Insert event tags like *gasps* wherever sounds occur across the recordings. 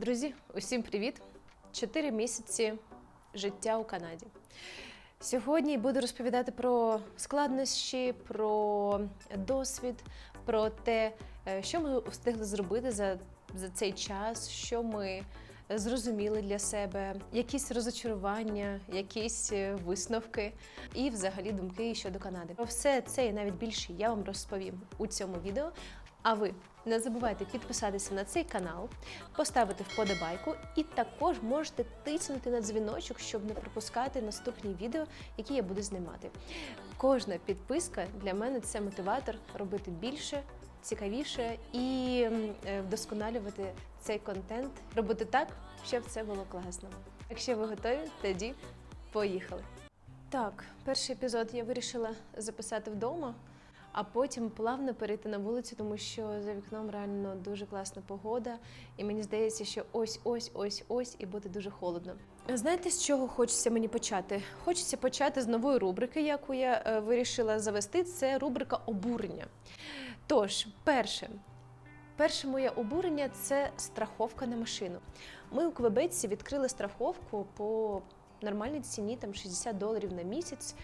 Друзі, усім привіт! Чотири місяці життя у Канаді. Сьогодні буду розповідати про складнощі, про досвід, про те, е, що ми встигли зробити за, за цей час, що ми зрозуміли для себе, якісь розочарування, якісь е, висновки і взагалі думки щодо Канади. Про все це і навіть більше я вам розповім у цьому відео. А ви не забувайте підписатися на цей канал, поставити вподобайку і також можете тиснути на дзвіночок, щоб не пропускати наступні відео, які я буду знімати. Кожна підписка для мене це мотиватор робити більше, цікавіше і е, вдосконалювати цей контент, робити так, щоб це було класно. Якщо ви готові, тоді поїхали. Так, перший епізод я вирішила записати вдома а потім плавно перейти на вулицю, тому що за вікном реально дуже класна погода, і мені здається, що ось ось ось ось і буде дуже холодно. Знаєте, з чого хочеться мені почати? Хочеться почати з нової рубрики, яку я е, вирішила завести. Це рубрика обурення. Тож, перше. Перше моє обурення це страховка на машину. Ми у Квебеці відкрили страховку по нормальній ціні, там 60 доларів на місяць.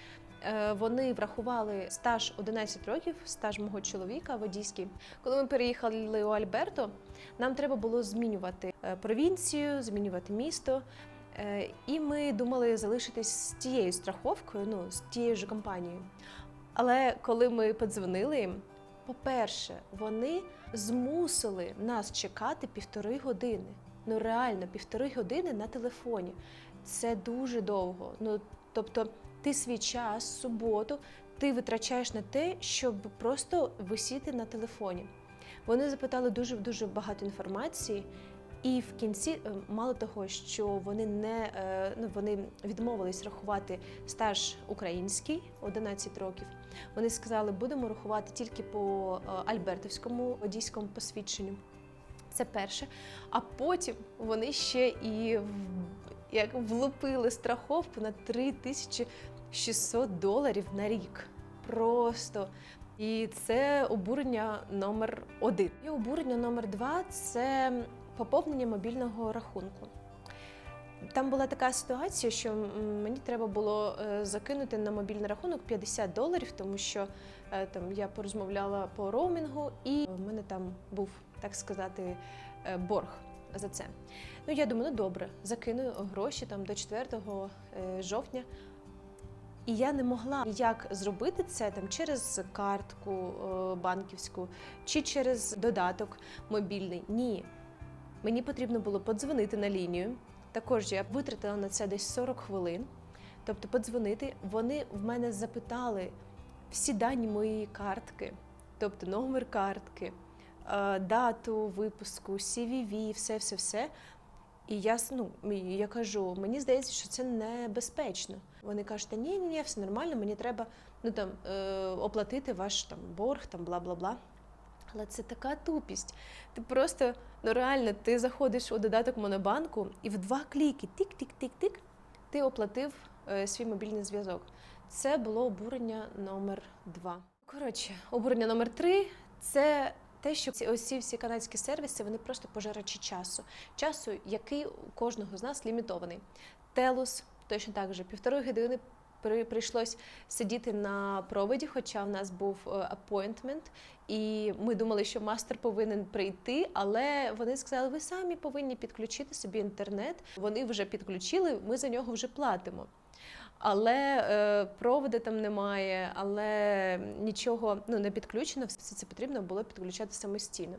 Е, Вони врахували стаж 11 років, стаж мого чоловіка водійський. Коли ми переїхали у Альберто, нам треба було змінювати е, провінцію, змінювати місто. Е, І ми думали залишитись з тією страховкою, ну з тією ж компанією. Але коли ми подзвонили їм, по-перше, вони змусили нас чекати півтори години. Ну реально, півтори години на телефоні. Це дуже довго. Ну тобто, ти свій час, суботу, ти витрачаєш на те, щоб просто висіти на телефоні. Вони запитали дуже дуже багато інформації, і в кінці, е, мало того, що вони не е, ну, вони відмовились рахувати стаж український 11 років. Вони сказали, будемо рахувати тільки по е, альбертовському водійському посвідченню. Це перше. А потім вони ще і як влупили страховку на 3600 доларів на рік. Просто. І це обурення номер один. І обурення номер два це поповнення мобільного рахунку. Там була така ситуація, що мені треба було е, закинути на мобільний рахунок 50 доларів, тому що е, там я порозмовляла по роумінгу, і в мене там був, так сказати, е, борг за це. Ну я думаю, ну добре, закину гроші там до 4 е, жовтня. І я не могла ніяк зробити це там через картку е, банківську чи через додаток мобільний. Ні. Мені потрібно було подзвонити на лінію. Також я витратила на це десь 40 хвилин. Тобто, подзвонити, вони в мене запитали всі дані моєї картки, тобто номер картки, е, дату випуску, CVV, все, все, все. І я ну, я кажу, мені здається, що це небезпечно. Вони кажуть, та ні, ні, ні, все нормально, мені треба ну, там, е, оплатити ваш там, борг, там, бла бла бла. Але це така тупість. Ти просто ну реально ти заходиш у додаток Монобанку і в два кліки тик-тик-тик-тик, ти оплатив е, свій мобільний зв'язок. Це було обурення номер два. Коротше, обурення номер три це те, що ці ці всі канадські сервіси вони просто пожирачі часу. Часу, який у кожного з нас лімітований. Телус точно так же півтори години. Прийшлось сидіти на проводі, хоча в нас був апойнтмент, і ми думали, що мастер повинен прийти, але вони сказали, ви самі повинні підключити собі інтернет. Вони вже підключили, ми за нього вже платимо. Але е, проводу там немає, але нічого ну, не підключено, все це потрібно було підключати самостійно.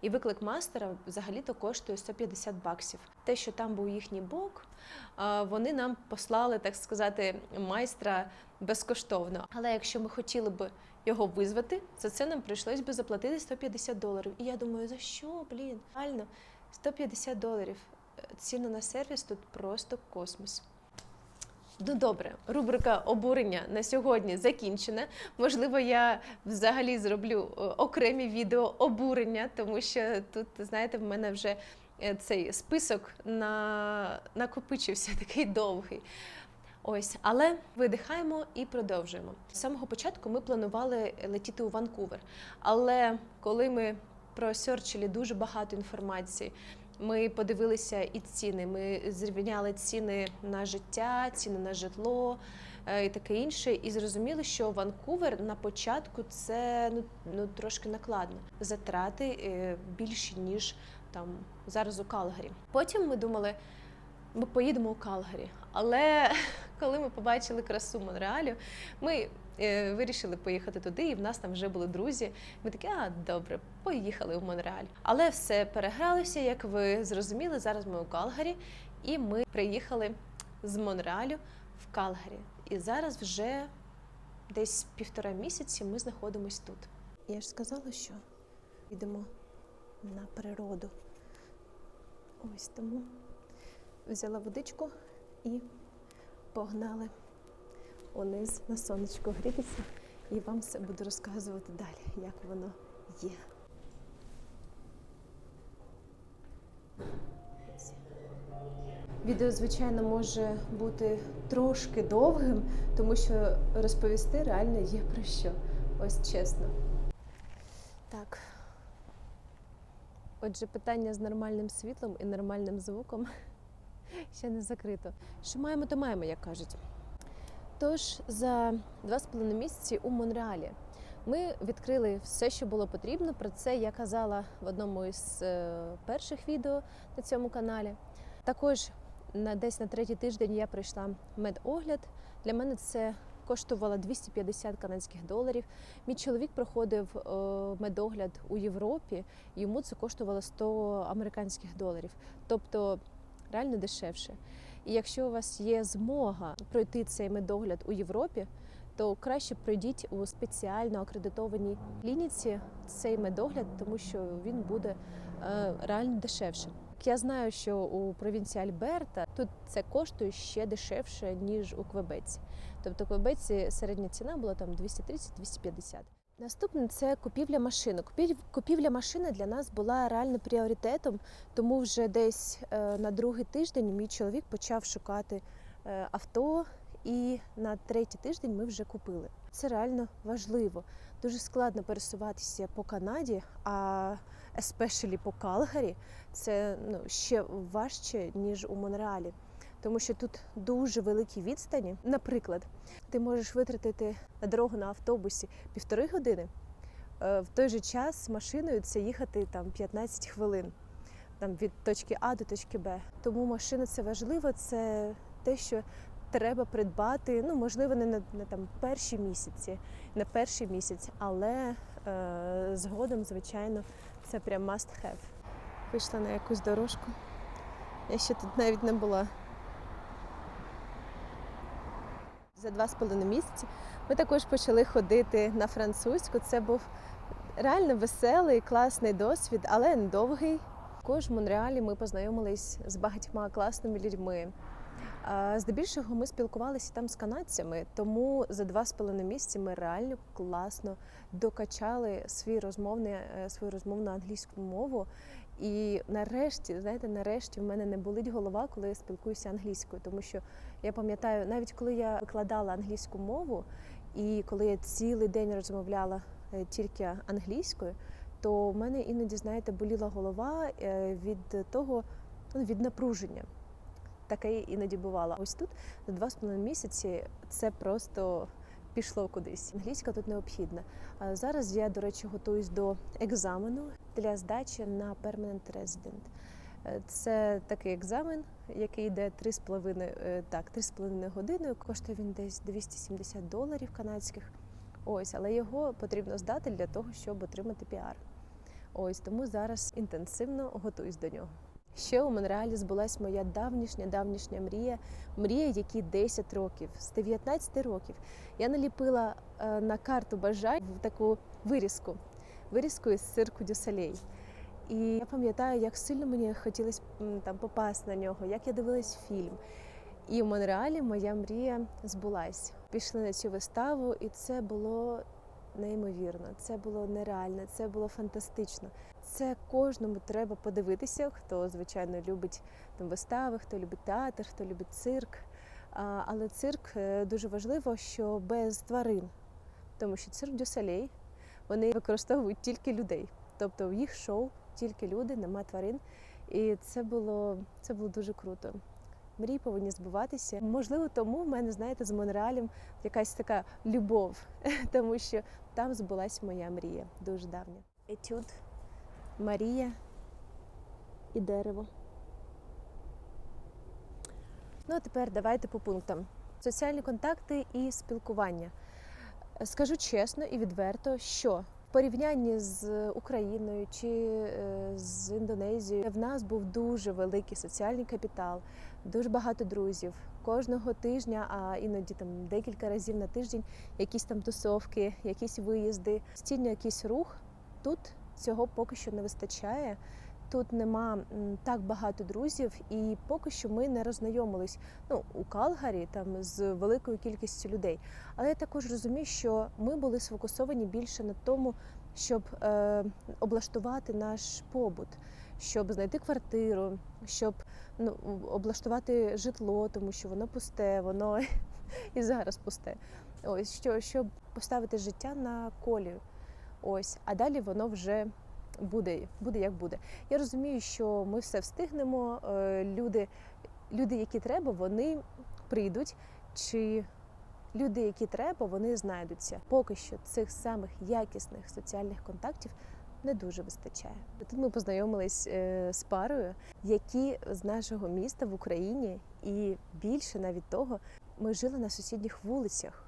І виклик мастера взагалі-то коштує 150 баксів. Те, що там був їхній бок, вони нам послали, так сказати, майстра безкоштовно. Але якщо ми хотіли б його визвати, за це нам прийшлось би заплатити 150 доларів. І я думаю, за що, блін? Реально, 150 доларів. Ціна на сервіс тут просто космос. Ну добре, рубрика обурення на сьогодні закінчена. Можливо, я взагалі зроблю е, окремі відео обурення, тому що тут, знаєте, в мене вже е, цей список на... накопичився *laughs* такий довгий. Ось, але видихаємо і продовжуємо. З самого початку ми планували летіти у Ванкувер, але коли ми просерчили дуже багато інформації Ми подивилися і ціни. Ми зрівняли ціни на життя, ціни на житло е, і таке інше. І зрозуміли, що Ванкувер на початку це ну, ну трошки накладно. Затрати е, більші ніж там зараз у Калгарі. Потім ми думали, ми поїдемо у Калгарі. Але *laughs* коли ми побачили красу Монреалю, ми е, вирішили поїхати туди, і в нас там вже були друзі. Ми такі, а добре, поїхали в Монреаль. Але все перегралося, як ви зрозуміли. Зараз ми у Калгарі, і ми приїхали з Монреалю в Калгарі. І зараз вже десь півтора місяці ми знаходимось тут. Я ж сказала, що йдемо на природу. Ось тому взяла водичку і погнали униз на сонечко грітися, і вам все буду розказувати далі, як воно є. Відео, звичайно, може бути трошки довгим, тому що розповісти реально є про що. Ось чесно. Так. Отже, питання з нормальним світлом і нормальним звуком ще не закрито. Що маємо, то маємо, як кажуть. Тож за два з половиною місяці у Монреалі ми відкрили все, що було потрібно. Про це я казала в одному із е, перших відео на цьому каналі. Також на десь на третій тиждень я пройшла медогляд. Для мене це коштувало 250 канадських доларів. Мій чоловік проходив е, медогляд у Європі. Йому це коштувало 100 американських доларів, тобто реально дешевше. І якщо у вас є змога пройти цей медогляд у Європі, то краще пройдіть у спеціально акредитованій клініці цей медогляд, тому що він буде е, реально дешевше. Я знаю, що у провінції Альберта тут це коштує ще дешевше ніж у Квебеці. Тобто у Квебеці середня ціна була там 230-250. Наступне це купівля машини. Купів- Купівля машини для нас була реально пріоритетом, тому вже десь е, на другий тиждень мій чоловік почав шукати е, авто, і на третій тиждень ми вже купили. Це реально важливо. Дуже складно пересуватися по Канаді, а especially по Калгарі це ну, ще важче, ніж у Монреалі. Тому що тут дуже великі відстані. Наприклад, ти можеш витратити на дорогу на автобусі півтори години. е, В той же час з машиною це їхати там 15 хвилин там, від точки А до точки Б. Тому машина це важливо, це те, що треба придбати. Ну, можливо, не на, на там перші місяці, на перший місяць, але е, згодом, звичайно, це прям must have. Вийшла на якусь дорожку. Я ще тут навіть не була. За два з половиною місяці ми також почали ходити на французьку. Це був реально веселий, класний досвід, але недовгий. Також в Монреалі ми познайомились з багатьма класними людьми. Здебільшого ми спілкувалися там з канадцями, тому за два з половиною місяці ми реально класно докачали свій розмовний, е, свою розмовну англійську мову. І нарешті, знаєте, нарешті в мене не болить голова, коли я спілкуюся англійською, тому що я пам'ятаю, навіть коли я викладала англійську мову, і коли я цілий день розмовляла е, тільки англійською, то в мене іноді, знаєте, боліла голова е, від того, ну, від напруження. Таке іноді бувало. Ось тут за два з половиною місяці це просто пішло кудись. Англійська тут необхідна. Зараз я, до речі, готуюсь до екзамену для здачі на Permanent Resident. Е, Це такий екзамен, який йде 3,5, е, так, 3,5 години. Коштує він десь 270 доларів канадських. Ось, але його потрібно здати для того, щоб отримати піар. Ось тому зараз інтенсивно готуюсь до нього. Ще у Монреалі збулась моя давнішня давнішня мрія, мрія, якій 10 років. З 19 років я наліпила е, на карту бажань в таку вирізку, вирізку із цирку Дюсалей. І я пам'ятаю, як сильно мені хотілося там попасти на нього, як я дивилась фільм. І в Монреалі моя мрія збулась. Пішли на цю виставу, і це було неймовірно, це було нереально, це було фантастично. Це кожному треба подивитися, хто звичайно любить там вистави, хто любить театр, хто любить цирк. А, Але цирк е, дуже важливо, що без тварин, тому що цирк Дюсалей вони використовують тільки людей. Тобто в їх шоу тільки люди, нема тварин. І це було, це було дуже круто. Мрії повинні збуватися. Можливо, тому в мене, знаєте, з Монреалем якась така любов, *laughs* тому що там збулась моя мрія дуже давня. Етюд, Марія і дерево. Ну, а тепер давайте по пунктам: соціальні контакти і спілкування. Скажу чесно і відверто, що в порівнянні з Україною чи е, з Індонезією в нас був дуже великий соціальний капітал, дуже багато друзів. Кожного тижня, а іноді там декілька разів на тиждень, якісь там тусовки, якісь виїзди, стільно якийсь рух. Тут цього поки що не вистачає. Тут нема так багато друзів, і поки що ми не роззнайомились ну, у Калгарі там з великою кількістю людей. Але я також розумію, що ми були сфокусовані більше на тому, щоб е, облаштувати наш побут, щоб знайти квартиру, щоб ну, облаштувати житло, тому що воно пусте, воно *laughs* і зараз пусте. Ось що, щоб поставити життя на колію. Ось, а далі воно вже буде, буде як буде. Я розумію, що ми все встигнемо. е, Люди, люди, які треба, вони прийдуть. Чи люди, які треба, вони знайдуться. Поки що цих самих якісних соціальних контактів не дуже вистачає. Тут ми познайомились е, з парою, які з нашого міста в Україні, і більше навіть того, ми жили на сусідніх вулицях.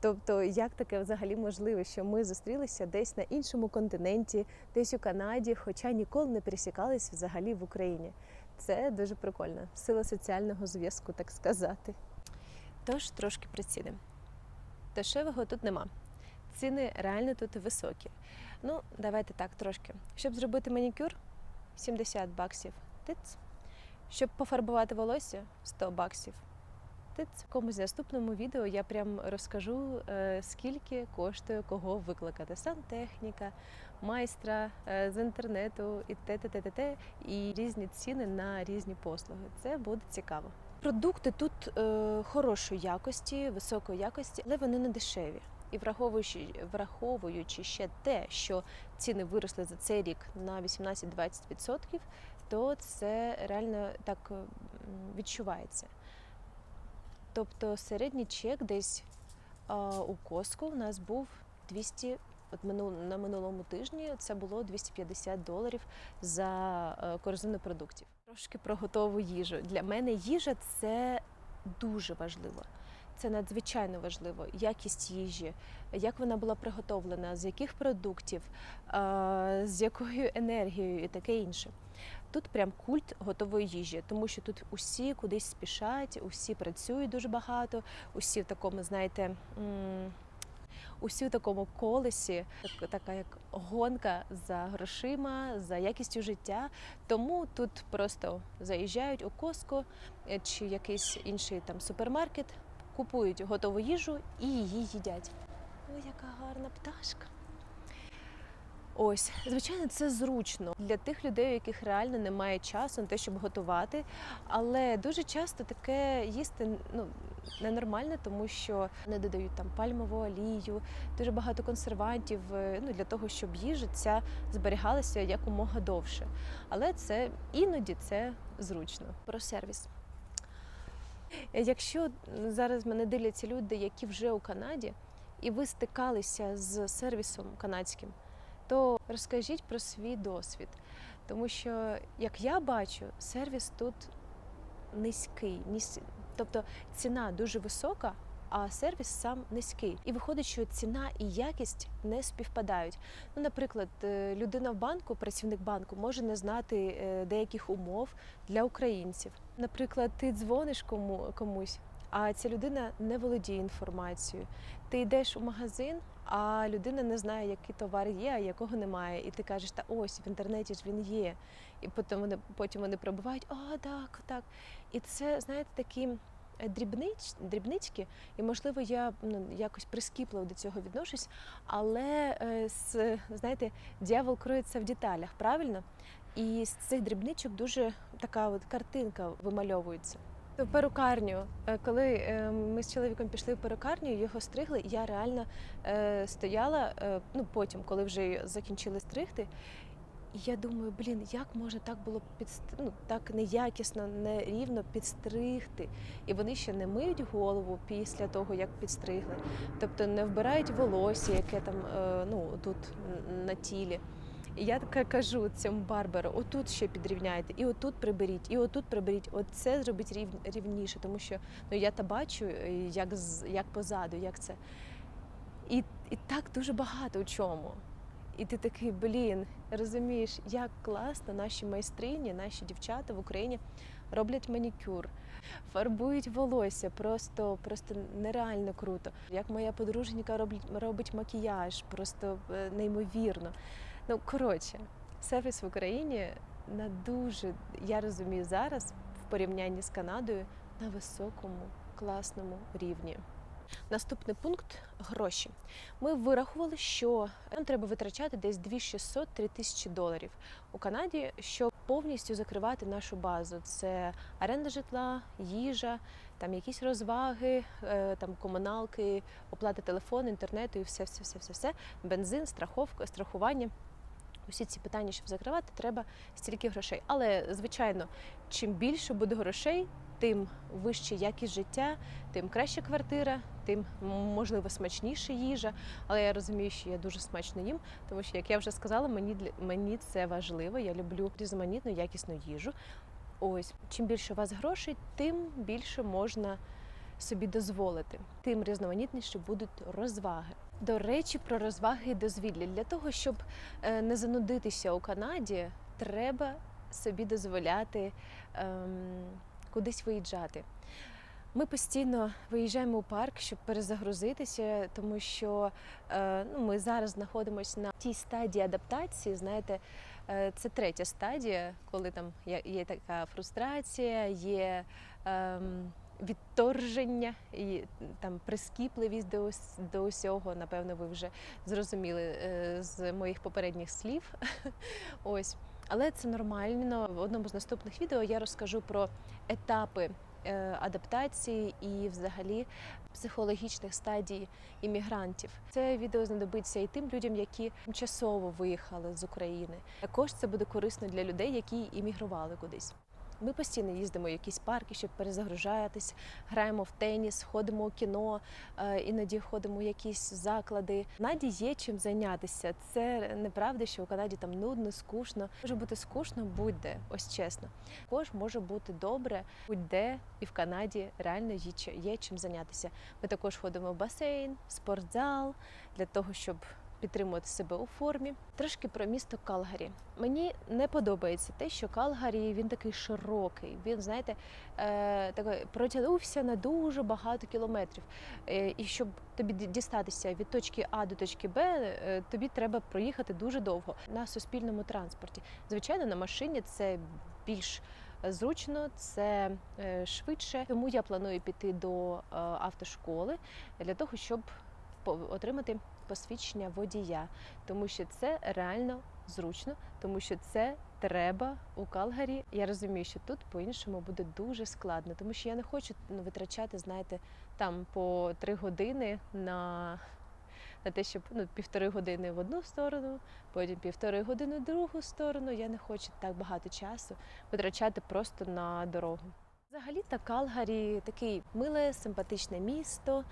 Тобто, як таке взагалі можливо, що ми зустрілися десь на іншому континенті, десь у Канаді, хоча ніколи не пересікались взагалі в Україні. Це дуже прикольно. Сила соціального зв'язку, так сказати. Тож трошки про ціни. Дешевого тут нема. Ціни реально тут високі. Ну, давайте так трошки. Щоб зробити манікюр 70 баксів тиц. Щоб пофарбувати волосся 100 баксів тиц. В якомусь наступному відео я прям розкажу, е, скільки коштує кого викликати. Сантехніка, майстра е, з інтернету і т-т-т-т-т, і різні ціни на різні послуги. Це буде цікаво. Продукти тут е, хорошої якості, високої якості, але вони не дешеві. І враховуючи, враховуючи ще те, що ціни виросли за цей рік на 18-20%, то це реально так відчувається. Тобто середній чек десь у Коско у нас був 200, от на минулому тижні це було 250 доларів за е, корзину продуктів. Трошки про готову їжу. Для мене їжа це дуже важливо. Це надзвичайно важливо. Якість їжі, як вона була приготовлена, з яких продуктів, з якою енергією і таке інше. Тут прям культ готової їжі, тому що тут усі кудись спішать, усі працюють дуже багато, усі в такому, знаєте, усі в такому колесі, так- така як гонка за грошима, за якістю життя. Тому тут просто заїжджають у Коско е, чи якийсь інший там супермаркет, купують готову їжу і її їдять. Ой, яка гарна пташка. Ось, звичайно, це зручно для тих людей, у яких реально немає часу на те, щоб готувати. Але дуже часто таке їсти ну, ненормально, тому що не додають там пальмову олію, дуже багато консервантів е, ну, для того, щоб їжа ця зберігалася якомога довше. Але це іноді це зручно. Про сервіс. Якщо зараз мене дивляться люди, які вже у Канаді, і ви стикалися з сервісом канадським, то розкажіть про свій досвід. Тому що, як я бачу, сервіс тут низький. Тобто ціна дуже висока, а сервіс сам низький. І виходить, що ціна і якість не співпадають. Ну, наприклад, е, людина в банку, працівник банку, може не знати е, деяких умов для українців. Наприклад, ти дзвониш кому, комусь, а ця людина не володіє інформацією. Ти йдеш у магазин, а людина не знає, який товар є, а якого немає. І ти кажеш, та ось в інтернеті ж він є. І потім вони потім вони пробувають, а так, так. І це, знаєте, такі е, дрібнич, дрібнички, і можливо, я ну, якось прискіпливо до цього відношусь, але е, знаєте, дьявол кроється в деталях, правильно? І з цих дрібничок дуже така от картинка вимальовується. Перукарню, Е, коли е, ми з чоловіком пішли в перукарню, його стригли, я реально е, стояла, ну потім, коли вже закінчили стригти, І я думаю, блін, як можна так було підст... ну, так неякісно, нерівно підстригти. І вони ще не миють голову після того, як підстригли. Тобто не вбирають волосся, яке там ну, тут на тілі. І я така кажу цьому барберу, отут ще підрівняйте, і отут приберіть, і отут приберіть. Оце зробіть рів... рівніше, тому що ну, я та бачу, е, як, як позаду, як це. І, і так дуже багато у чому. І ти такий, блін, розумієш, як класно наші майстрині, наші дівчата в Україні роблять манікюр, фарбують волосся, просто, просто нереально круто. Як моя подруженька робить, робить макіяж, просто е, неймовірно. Ну, коротше, сервіс в Україні на дуже, я розумію, зараз в порівнянні з Канадою на високому, класному рівні. Наступний пункт гроші. Ми вирахували, що нам треба витрачати десь 2600-3000 тисячі доларів у Канаді, щоб повністю закривати нашу базу. Це оренда житла, їжа, там якісь розваги, е, там комуналки, оплата телефону, інтернету і все, все, все, все, все, бензин, страховка, страхування. Усі ці питання, щоб закривати, треба стільки грошей. Але звичайно, чим більше буде грошей, тим вища якість життя, тим краща квартира, тим можливо смачніша їжа. Але я розумію, що я дуже смачно їм, тому що, як я вже сказала, мені мені це важливо. Я люблю різноманітну, якісну їжу. Ось чим більше у вас грошей, тим більше можна собі дозволити, тим різноманітніше будуть розваги. До речі, про розваги і дозвілля. Для того, щоб е, не занудитися у Канаді, треба собі дозволяти ем, кудись виїжджати. Ми постійно виїжджаємо у парк, щоб перезагрузитися, тому що е, ну, ми зараз знаходимося на тій стадії адаптації. Знаєте, е, це третя стадія, коли там є, є така фрустрація, є ем, відторження і там прискіпливість до, до усього. Напевно, ви вже зрозуміли е, з моїх попередніх слів. *laughs* Ось. Але це нормально. В одному з наступних відео я розкажу про етапи е, адаптації і, взагалі, психологічних стадій іммігрантів. Це відео знадобиться і тим людям, які тимчасово виїхали з України. Також це буде корисно для людей, які іммігрували кудись. Ми постійно їздимо в якісь парки, щоб перезагружатись, граємо в теніс, ходимо у кіно, е, іноді ходимо у якісь заклади. В Канаді є чим зайнятися. Це неправда, що у Канаді там нудно, скучно. Може бути скучно будь-де, ось чесно. Також може бути добре будь-де, і в Канаді реально є, є чим зайнятися. Ми також ходимо в басейн, в спортзал для того, щоб підтримувати себе у формі. Трошки про місто Калгарі. Мені не подобається те, що Калгарі він такий широкий. Він, знаєте, е, такий, протягнувся на дуже багато кілометрів. Е, і щоб тобі дістатися від точки А до точки Б, е, тобі треба проїхати дуже довго на суспільному транспорті. Звичайно, на машині це більш зручно, це е, швидше. Тому я планую піти до е, автошколи для того, щоб отримати посвідчення водія, тому що це реально зручно, тому що це треба у Калгарі. Я розумію, що тут по-іншому буде дуже складно, тому що я не хочу ну, витрачати, знаєте, там по три години на. На те, щоб ну, півтори години в одну сторону, потім півтори години в другу сторону. Я не хочу так багато часу витрачати просто на дорогу. Взагалі, та Калгарі такий миле, симпатичне місто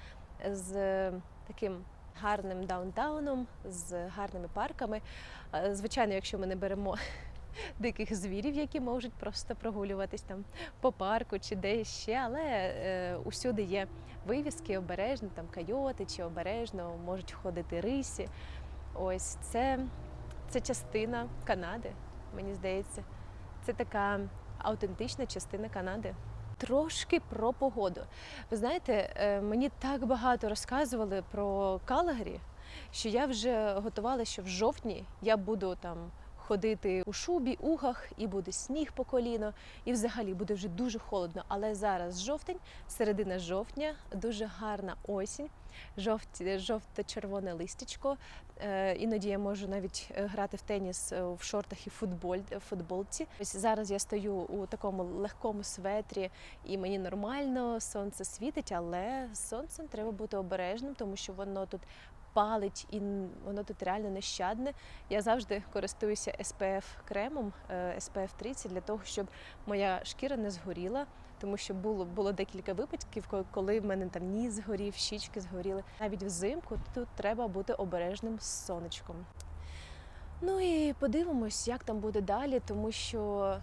з таким гарним даунтауном, з гарними парками. Е, Звичайно, якщо ми не беремо *laughs* диких звірів, які можуть просто прогулюватись там по парку чи десь ще, але е, усюди є вивіски обережно, там койоти чи обережно можуть ходити рисі. Ось це, це частина Канади, мені здається. Це така автентична частина Канади. Трошки про погоду. Ви знаєте, е, мені так багато розказували про Калагрі, що я вже готувала, що в жовтні я буду там ходити у шубі, угах, і буде сніг по коліно, і взагалі буде вже дуже холодно. Але зараз жовтень, середина жовтня, дуже гарна осінь, жовто-червоне листячко. Е, Іноді я можу навіть е, грати в теніс е, в шортах і футболь, футболці. Ось зараз я стою у такому легкому светрі, і мені нормально, сонце світить, але сонцем треба бути обережним, тому що воно тут палить, і воно тут реально нещадне. Я завжди користуюся SPF кремом е, SPF 30 для того, щоб моя шкіра не згоріла. Тому що було було декілька випадків, коли в мене там ніс згорів, щічки згоріли. Навіть взимку тут треба бути обережним з сонечком. Ну і подивимось, як там буде далі, тому що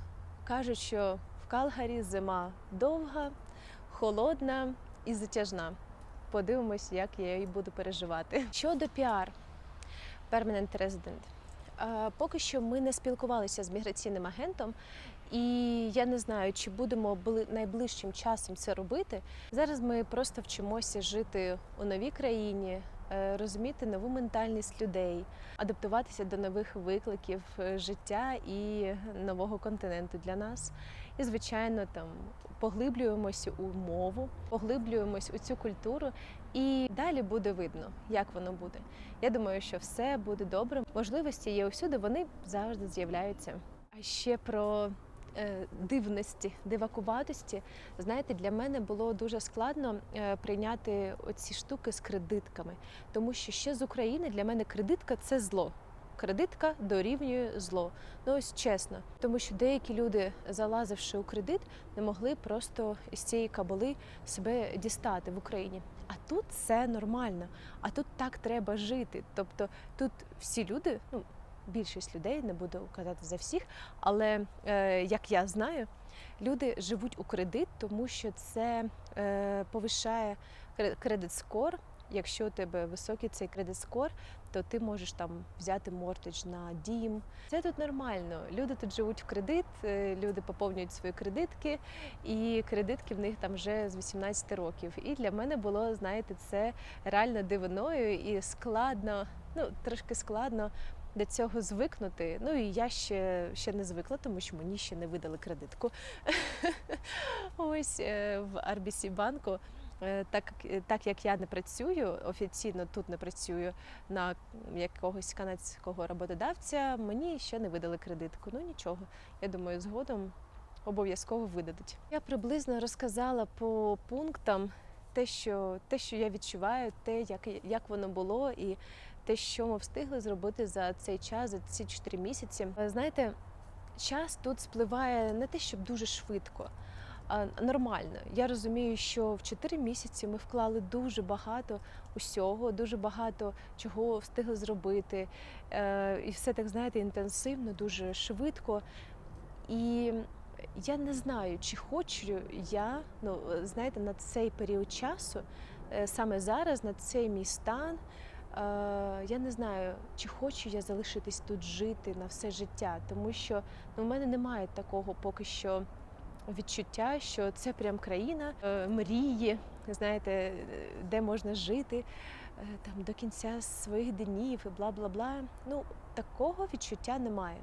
кажуть, що в Калгарі зима довга, холодна і затяжна. Подивимось, як я її буду переживати. Щодо піар, Permanent Resident. Е, Поки що ми не спілкувалися з міграційним агентом, і я не знаю, чи будемо бли- найближчим часом це робити. Зараз ми просто вчимося жити у новій країні, е, розуміти нову ментальність людей, адаптуватися до нових викликів е, життя і нового континенту для нас. І, звичайно, там поглиблюємося у мову, поглиблюємось у цю культуру, і далі буде видно, як воно буде. Я думаю, що все буде добре. Можливості є усюди, вони завжди з'являються. А ще про е, дивності, дивакуватості. Знаєте, для мене було дуже складно е, прийняти оці штуки з кредитками, тому що ще з України для мене кредитка це зло. Кредитка дорівнює зло. Ну ось чесно, тому що деякі люди, залазивши у кредит, не могли просто із цієї кабали себе дістати в Україні. А тут це нормально, а тут так треба жити. Тобто тут всі люди, ну більшість людей, не буду казати за всіх, але е, як я знаю, люди живуть у кредит, тому що це е, повишає кредит скор. Якщо у тебе високий цей кредит скор, то ти можеш там взяти мортидж на дім. Це тут нормально. Люди тут живуть в кредит, е, люди поповнюють свої кредитки, і кредитки в них там вже з 18 років. І для мене було, знаєте, це реально дивиною і складно, ну трошки складно. До цього звикнути. Ну і я ще, ще не звикла, тому що мені ще не видали кредитку. *laughs* Ось е, в RBC банку. Е, Так, так як я не працюю офіційно тут не працюю на якогось канадського роботодавця, мені ще не видали кредитку. Ну нічого, я думаю, згодом обов'язково видадуть. Я приблизно розказала по пунктам те, що те, що я відчуваю, те, як, як воно було, і те, що ми встигли зробити за цей час, за ці 4 місяці. Е, Знаєте, час тут спливає не те, щоб дуже швидко. Нормально, я розумію, що в 4 місяці ми вклали дуже багато усього, дуже багато чого встигли зробити. Е, І все так знаєте, інтенсивно, дуже швидко. І я не знаю, чи хочу я, ну знаєте, на цей період часу, е, саме зараз, на цей мій стан. Е, Я не знаю, чи хочу я залишитись тут жити на все життя, тому що ну, в мене немає такого поки що відчуття, що це прям країна е, мрії, знаєте, е, де можна жити е, там до кінця своїх днів і бла бла бла. Ну такого відчуття немає.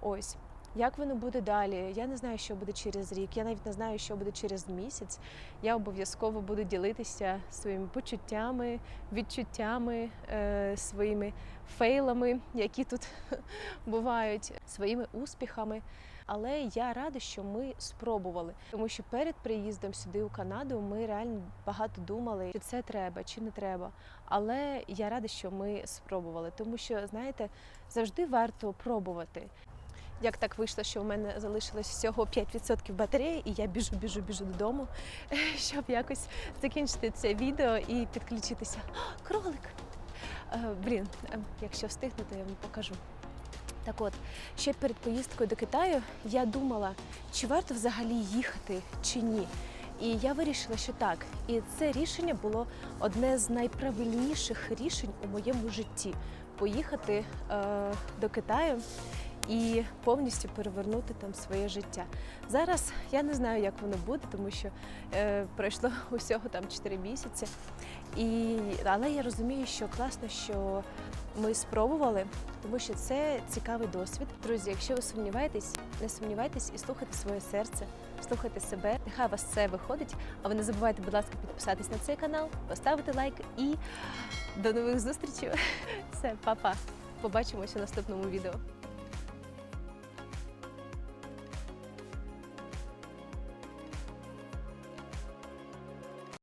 Ось. Як воно буде далі? Я не знаю, що буде через рік. Я навіть не знаю, що буде через місяць. Я обов'язково буду ділитися своїми почуттями, відчуттями, е, своїми фейлами, які тут *laughs* бувають, своїми успіхами. Але я рада, що ми спробували, тому що перед приїздом сюди у Канаду ми реально багато думали, чи це треба, чи не треба. Але я рада, що ми спробували, тому що знаєте, завжди варто пробувати. Як так вийшло, що в мене залишилось всього 5% батареї, і я біжу, біжу, біжу додому, *laughs* щоб якось закінчити це відео і підключитися. *gasps* Кролик! Е, Блін, е, якщо встигну, то я вам покажу. Так от, ще перед поїздкою до Китаю я думала, чи варто взагалі їхати, чи ні. І я вирішила, що так. І це рішення було одне з найправильніших рішень у моєму житті поїхати е, до Китаю і повністю перевернути там своє життя. Зараз я не знаю, як воно буде, тому що е, пройшло усього там 4 місяці. І, але я розумію, що класно, що ми спробували, тому що це цікавий досвід. Друзі, якщо ви сумніваєтесь, не сумнівайтесь і слухайте своє серце, слухайте себе. Нехай вас це виходить. А ви не забувайте, будь ласка, підписатись на цей канал, поставити лайк і до нових зустрічей. *laughs* Все, па-па. Побачимося в наступному відео.